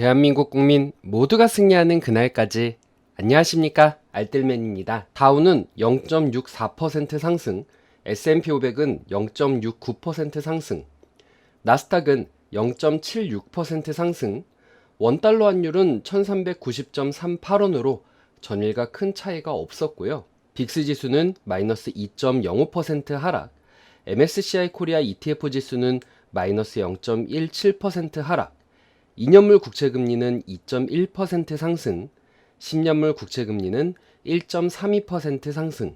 대한민국 국민 모두가 승리하는 그날까지 안녕하십니까 알뜰맨입니다. 다우는 0.64% 상승, S&P 500은 0.69% 상승, 나스닥은 0.76% 상승, 원달러 환율은 1390.38원으로 전일과 큰 차이가 없었고요. 빅스 지수는 마이너스 2.05% 하락, MSCI 코리아 ETF 지수는 마이너스 0.17% 하락, 2년물 국채금리는 2.1% 상승, 10년물 국채금리는 1.32% 상승,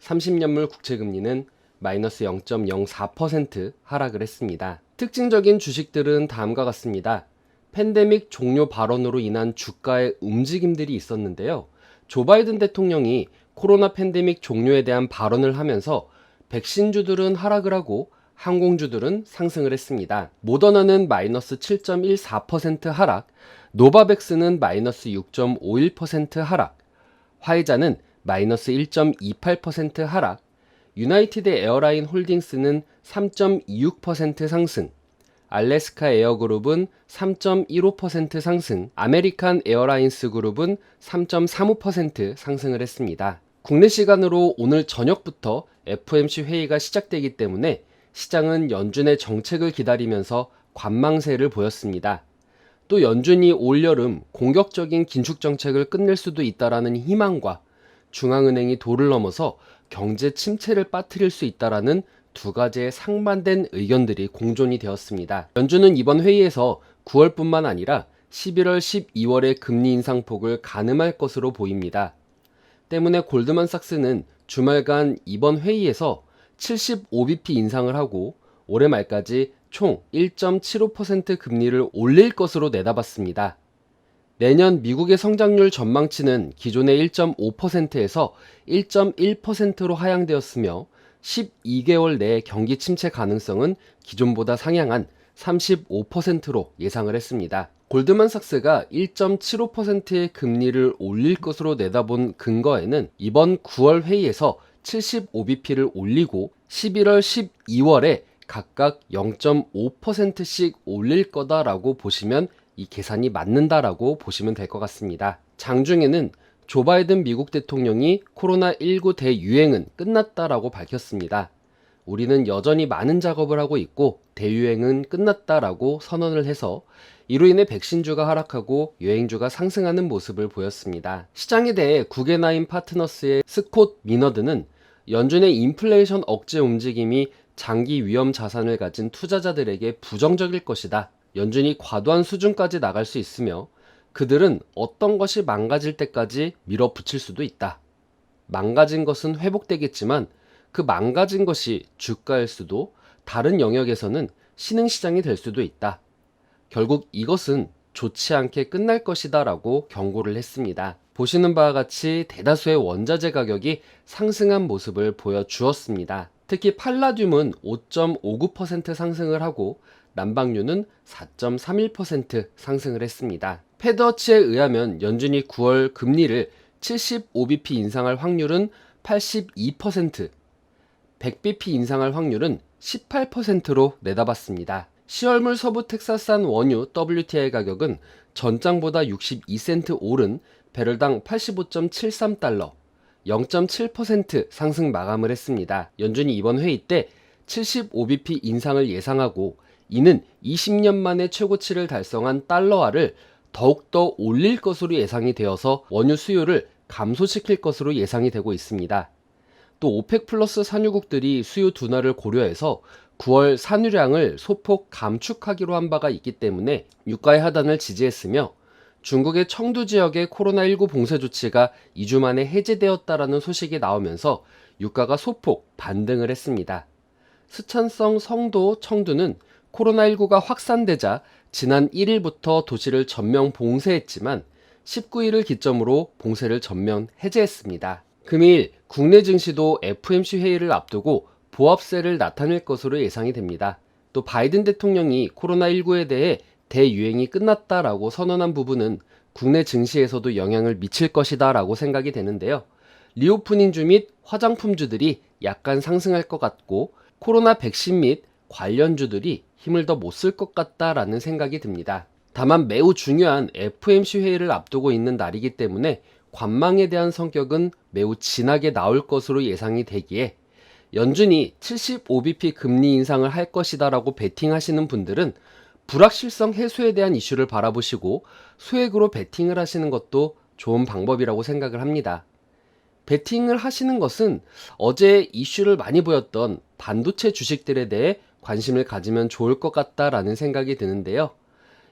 30년물 국채금리는 마이너스 0.04% 하락을 했습니다. 특징적인 주식들은 다음과 같습니다. 팬데믹 종료 발언으로 인한 주가의 움직임들이 있었는데요. 조 바이든 대통령이 코로나 팬데믹 종료에 대한 발언을 하면서 백신주들은 하락을 하고 항공주들은 상승을 했습니다. 모더나는 마이너스 7.14% 하락, 노바백스는 마이너스 6.51% 하락, 화이자는 마이너스 1.28% 하락, 유나이티드 에어라인 홀딩스는 3.26% 상승, 알래스카 에어그룹은 3.15% 상승, 아메리칸 에어라인스 그룹은 3.35% 상승을 했습니다. 국내 시간으로 오늘 저녁부터 FOMC 회의가 시작되기 때문에 시장은 연준의 정책을 기다리면서 관망세를 보였습니다. 또 연준이 올여름 공격적인 긴축 정책을 끝낼 수도 있다라는 희망과 중앙은행이 도를 넘어서 경제 침체를 빠뜨릴 수 있다라는 두 가지의 상반된 의견들이 공존이 되었습니다. 연준은 이번 회의에서 9월뿐만 아니라 11월, 12월의 금리 인상폭을 가늠할 것으로 보입니다. 때문에 골드만삭스는 주말간 이번 회의에서 75bp 인상을 하고 올해 말까지 총 1.75% 금리를 올릴 것으로 내다봤습니다. 내년 미국의 성장률 전망치는 기존의 1.5%에서 1.1%로 하향되었으며 12개월 내 경기 침체 가능성은 기존보다 상향한 35%로 예상을 했습니다. 골드만삭스가 1.75%의 금리를 올릴 것으로 내다본 근거에는 이번 9월 회의에서 75bp를 올리고 11월, 12월에 각각 0.5%씩 올릴 거다라고 보시면 이 계산이 맞는다라고 보시면 될 것 같습니다. 장중에는 조 바이든 미국 대통령이 코로나19 대유행은 끝났다라고 밝혔습니다. 우리는 여전히 많은 작업을 하고 있고 대유행은 끝났다라고 선언을 해서 이로 인해 백신주가 하락하고 여행주가 상승하는 모습을 보였습니다. 시장에 대해 구겐하임 파트너스의 스콧 미너드는 연준의 인플레이션 억제 움직임이 장기 위험 자산을 가진 투자자들에게 부정적일 것이다. 연준이 과도한 수준까지 나갈 수 있으며 그들은 어떤 것이 망가질 때까지 밀어붙일 수도 있다. 망가진 것은 회복되겠지만 그 망가진 것이 주가일 수도 다른 영역에서는 신흥시장이 될 수도 있다. 결국 이것은 좋지 않게 끝날 것이다 라고 경고를 했습니다. 보시는 바와 같이 대다수의 원자재 가격이 상승한 모습을 보여주었습니다. 특히 팔라듐은 5.59% 상승을 하고 난방유는 4.31% 상승을 했습니다. 패드워치에 의하면 연준이 9월 금리를 75bp 인상할 확률은 82%, 100bp 인상할 확률은 18%로 내다봤습니다. 10월물 서부 텍사스산 원유 WTI 가격은 전장보다 62센트 오른 배럴당 85.73달러, 0.7% 상승 마감을 했습니다. 연준이 이번 회의 때 75bp 인상을 예상하고 이는 20년 만에 최고치를 달성한 달러화를 더욱더 올릴 것으로 예상이 되어서 원유 수요를 감소시킬 것으로 예상이 되고 있습니다. 또 오펙 플러스 산유국들이 수요 둔화를 고려해서 9월 산유량을 소폭 감축하기로 한 바가 있기 때문에 유가의 하단을 지지했으며 중국의 청두 지역의 코로나19 봉쇄 조치가 2주 만에 해제되었다라는 소식이 나오면서 유가가 소폭 반등을 했습니다. 스촨성 성도 청두는 코로나19가 확산되자 지난 1일부터 도시를 전면 봉쇄했지만 19일을 기점으로 봉쇄를 전면 해제했습니다. 금일 국내 증시도 FMC 회의를 앞두고 보합세를 나타낼 것으로 예상이 됩니다. 또 바이든 대통령이 코로나19에 대해 대유행이 끝났다라고 선언한 부분은 국내 증시에서도 영향을 미칠 것이다라고 생각이 되는데요. 리오프닝주 및 화장품주들이 약간 상승할 것 같고 코로나 백신 및 관련주들이 힘을 더 못 쓸 것 같다라는 생각이 듭니다. 다만 매우 중요한 FOMC 회의를 앞두고 있는 날이기 때문에 관망에 대한 성격은 매우 진하게 나올 것으로 예상이 되기에 연준이 75bp 금리 인상을 할 것이다라고 베팅하시는 분들은 불확실성 해소에 대한 이슈를 바라보시고 소액으로 베팅을 하시는 것도 좋은 방법이라고 생각을 합니다. 베팅을 하시는 것은 어제 이슈를 많이 보였던 반도체 주식들에 대해 관심을 가지면 좋을 것 같다라는 생각이 드는데요.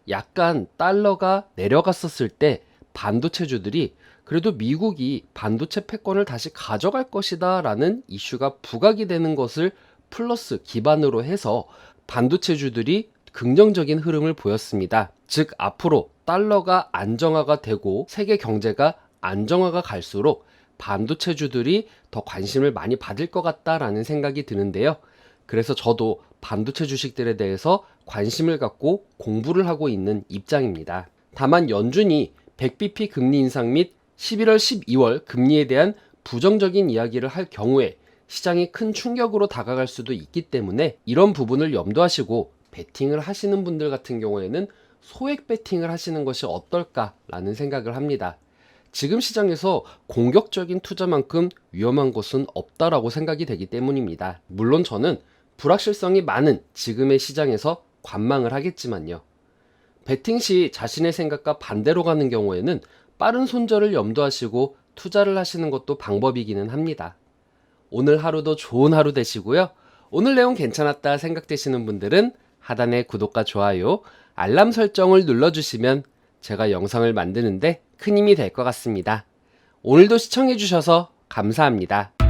약간 달러가 내려갔었을 때 반도체주들이 그래도 미국이 반도체 패권을 다시 가져갈 것이다 라는 이슈가 부각이 되는 것을 플러스 기반으로 해서 반도체주들이 긍정적인 흐름을 보였습니다. 즉, 앞으로 달러가 안정화가 되고 세계 경제가 안정화가 갈수록 반도체주들이 더 관심을 많이 받을 것 같다라는 생각이 드는데요. 그래서 저도 반도체 주식들에 대해서 관심을 갖고 공부를 하고 있는 입장입니다. 다만 연준이 100bp 금리 인상 및 11월, 12월 금리에 대한 부정적인 이야기를 할 경우에 시장이 큰 충격으로 다가갈 수도 있기 때문에 이런 부분을 염두하시고 베팅을 하시는 분들 같은 경우에는 소액 베팅을 하시는 것이 어떨까라는 생각을 합니다. 지금 시장에서 공격적인 투자만큼 위험한 것은 없다라고 생각이 되기 때문입니다. 물론 저는 불확실성이 많은 지금의 시장에서 관망을 하겠지만요. 베팅 시 자신의 생각과 반대로 가는 경우에는 빠른 손절을 염두하시고 투자를 하시는 것도 방법이기는 합니다. 오늘 하루도 좋은 하루 되시고요. 오늘 내용 괜찮았다 생각되시는 분들은 하단의 구독과 좋아요, 알람 설정을 눌러주시면 제가 영상을 만드는데 큰 힘이 될 것 같습니다. 오늘도 시청해주셔서 감사합니다.